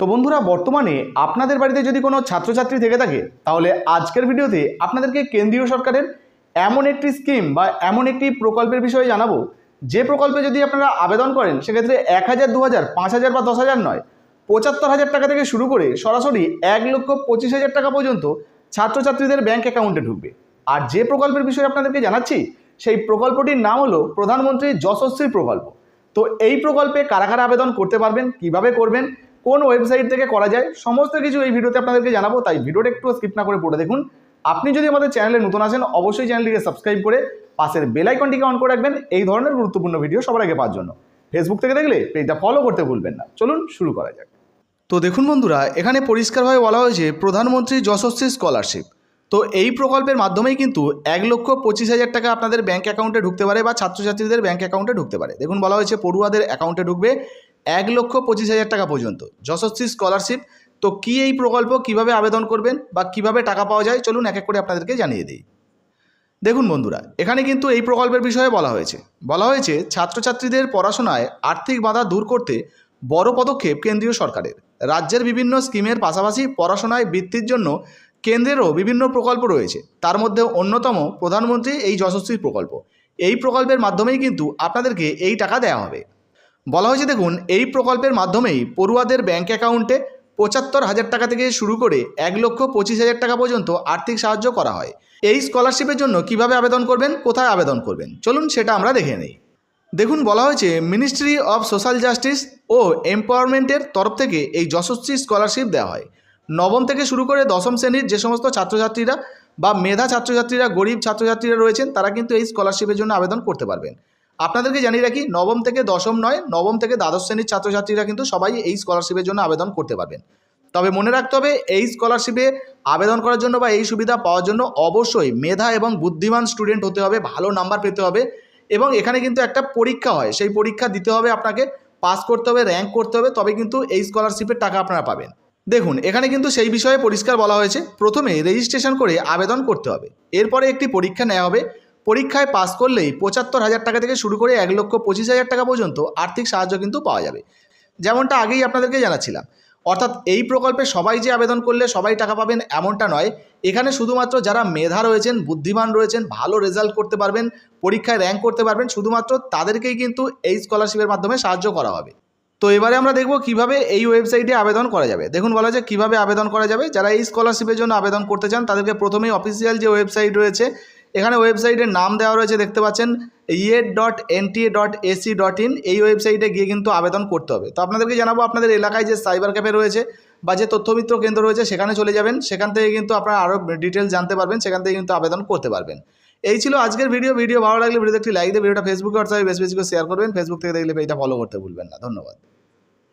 তো বন্ধুরা, বর্তমানে আপনাদের বাড়িতে যদি কোনো ছাত্রছাত্রী থেকে থাকে, তাহলে আজকের ভিডিওতে আপনাদেরকে কেন্দ্রীয় সরকারের এমন একটি স্কিম বা এমন একটি প্রকল্পের বিষয়ে জানাব। যে প্রকল্পে যদি আপনারা আবেদন করেন, সেক্ষেত্রে এক হাজার, দু হাজার, পাঁচ হাজার বা দশ হাজার নয়, পঁচাত্তর হাজার টাকা থেকে শুরু করে সরাসরি এক লক্ষ পঁচিশ হাজার টাকা পর্যন্ত ছাত্রছাত্রীদের ব্যাংক অ্যাকাউন্টে ঢুকবে। আর যে প্রকল্পের বিষয়ে আপনাদেরকে জানাচ্ছি, সেই প্রকল্পটির নাম হলো প্রধানমন্ত্রী যশস্বী প্রকল্প। তো এই প্রকল্পে কারা কারা আবেদন করতে পারবেন, কীভাবে করবেন কোন ওয়েবসাইট থেকে করা যায়, সমস্ত কিছু এই ভিডিওতে আপনাদেরকে জানাব, তাই ভিডিওটা একটু স্কিপ না করে পড়ে দেখুন। আপনি যদি আমাদের চ্যানেলে নতুন আসেন, অবশ্যই চ্যানেলটিকে সাবস্ক্রাইব করে পাশের বেল আইকনটিকে অন করে রাখবেন, এই ধরনের গুরুত্বপূর্ণ ভিডিও সবার আগে পাওয়ার জন্য। ফেসবুক থেকে দেখলে পেজটা ফলো করতে ভুলবেন না। চলুন শুরু করা যাক। তো দেখুন বন্ধুরা, এখানে পরিষ্কারভাবে বলা হয়েছে, প্রধানমন্ত্রী যশস্বী স্কলারশিপ তো এই প্রকল্পের মাধ্যমেই কিন্তু এক লক্ষ পঁচিশ হাজার টাকা আপনাদের ব্যাঙ্ক অ্যাকাউন্টে ঢুকতে পারে বা ছাত্রছাত্রীদের ব্যাঙ্ক অ্যাকাউন্টে ঢুকতে পারে। দেখুন বলা হয়েছে, পড়ুয়াদের অ্যাকাউন্টে ঢুকবে। এক লক্ষ পঁচিশ হাজার টাকা পর্যন্ত। যশস্বী স্কলারশিপ তো কি এই প্রকল্প কীভাবে আবেদন করবেন বা কীভাবে টাকা পাওয়া যায়? চলুন এক এক করে আপনাদেরকে জানিয়ে দিই। দেখুন বন্ধুরা, এখানে কিন্তু এই প্রকল্পের বিষয়ে বলা হয়েছে। বলা হয়েছে, ছাত্রছাত্রীদের পড়াশোনায় আর্থিক বাধা দূর করতে বড় পদক্ষেপ কেন্দ্রীয় সরকারের। রাজ্যের বিভিন্ন স্কিমের পাশাপাশি পড়াশোনায় বৃত্তির জন্য কেন্দ্রেরও বিভিন্ন প্রকল্প রয়েছে। তার মধ্যে অন্যতম প্রধানমন্ত্রী এই যশস্বী প্রকল্প। এই প্রকল্পের মাধ্যমেই কিন্তু আপনাদেরকে এই টাকা দেওয়া হবে। বলা হয়েছে, দেখুন, এই প্রকল্পের মাধ্যমেই পড়ুয়াদের ব্যাঙ্ক অ্যাকাউন্টে পঁচাত্তর হাজার টাকা থেকে শুরু করে এক লক্ষ পঁচিশ হাজার টাকা পর্যন্ত আর্থিক সাহায্য করা হয়। এই স্কলারশিপের জন্য কীভাবে আবেদন করবেন, কোথায় আবেদন করবেন? চলুন সেটা আমরা দেখে নেই। দেখুন, বলা হয়েছে মিনিস্ট্রি অফ সোশ্যাল জাস্টিস ও এম্পাওয়ারমেন্টের তরফ থেকে এই যশস্বী স্কলারশিপ দেওয়া হয়। নবম থেকে শুরু করে দশম শ্রেণির যে সমস্ত ছাত্রছাত্রীরা বা মেধা ছাত্রছাত্রীরা, গরিব ছাত্রছাত্রীরা রয়েছেন, তারা কিন্তু এই স্কলারশিপের জন্য আবেদন করতে পারবেন। আপনাদেরকে জানিয়ে রাখি, নবম থেকে দশম নয়, নবম থেকে দ্বাদশ শ্রেণির ছাত্রছাত্রীরা কিন্তু সবাই এই স্কলারশিপের জন্য আবেদন করতে পারবেন। তবে মনে রাখতে হবে, এই স্কলারশিপে আবেদন করার জন্য বা এই সুবিধা পাওয়ার জন্য অবশ্যই মেধা এবং বুদ্ধিমান স্টুডেন্ট হতে হবে, ভালো নাম্বার পেতে হবে এবং এখানে কিন্তু একটা পরীক্ষা হয়। সেই পরীক্ষা দিতে হবে আপনাকে পাস করতে হবে র্যাঙ্ক করতে হবে তবে কিন্তু এই স্কলারশিপের টাকা আপনারা পাবেন। দেখুন, এখানে কিন্তু সেই বিষয়ে পরিষ্কার বলা হয়েছে, প্রথমে রেজিস্ট্রেশন করে আবেদন করতে হবে। এরপরে একটি পরীক্ষা নেওয়া হবে পরীক্ষায় পাস করলেই পঁচাত্তর হাজার টাকা থেকে শুরু করে এক লক্ষ পঁচিশ হাজার টাকা পর্যন্ত আর্থিক সাহায্য কিন্তু পাওয়া যাবে। যেমনটা আগেই আপনাদেরকে জানাচ্ছিলাম। অর্থাৎ এই প্রকল্পে সবাই যে আবেদন করলে সবাই টাকা পাবেন এমনটা নয়। এখানে শুধুমাত্র যারা মেধা রয়েছেন, বুদ্ধিমান রয়েছেন, ভালো রেজাল্ট করতে পারবেন, পরীক্ষায় র্যাঙ্ক করতে পারবেন, শুধুমাত্র তাদেরকেই কিন্তু এই স্কলারশিপের মাধ্যমে সাহায্য করা হবে। তো এবারে আমরা দেখব কীভাবে এই ওয়েবসাইটে আবেদন করা যাবে। দেখুন বলা যায় কীভাবে আবেদন করা যাবে। যারা এই স্কলারশিপের জন্য আবেদন করতে চান, তাদেরকে প্রথমেই অফিসিয়াল যে ওয়েবসাইট রয়েছে এখানে ওয়েবসাইটের নাম দেওয়া রয়েছে, দেখতে পাচ্ছেন ইয়ে dot NTA dot AC dot in এই ওয়েবসাইটে গিয়ে কিন্তু আবেদন করতে হবে। তো আপনাদেরকে জানাব, আপনাদের এলাকায় যে সাইবার ক্যাফে রয়েছে বা যে তথ্যমিত্র কেন্দ্র রয়েছে, সেখানে চলে যাবেন। সেখান থেকে কিন্তু আপনারা আরও ডিটেলস জানতে পারবেন, সেখান থেকে কিন্তু আবেদন করতে পারবেন। এই ছিল আজকের ভিডিও ভিডিও ভালো লাগলে ভিডিওতে একটি লাইক দিয়ে ভিডিওটা ফেসবুকে হোয়াটসঅ্যাপে বেশি বেশি করে শেয়ার করবেন। ফেসবুক থেকে দেখলে পেজটা ফলো করতে ভুলবেন না। ধন্যবাদ।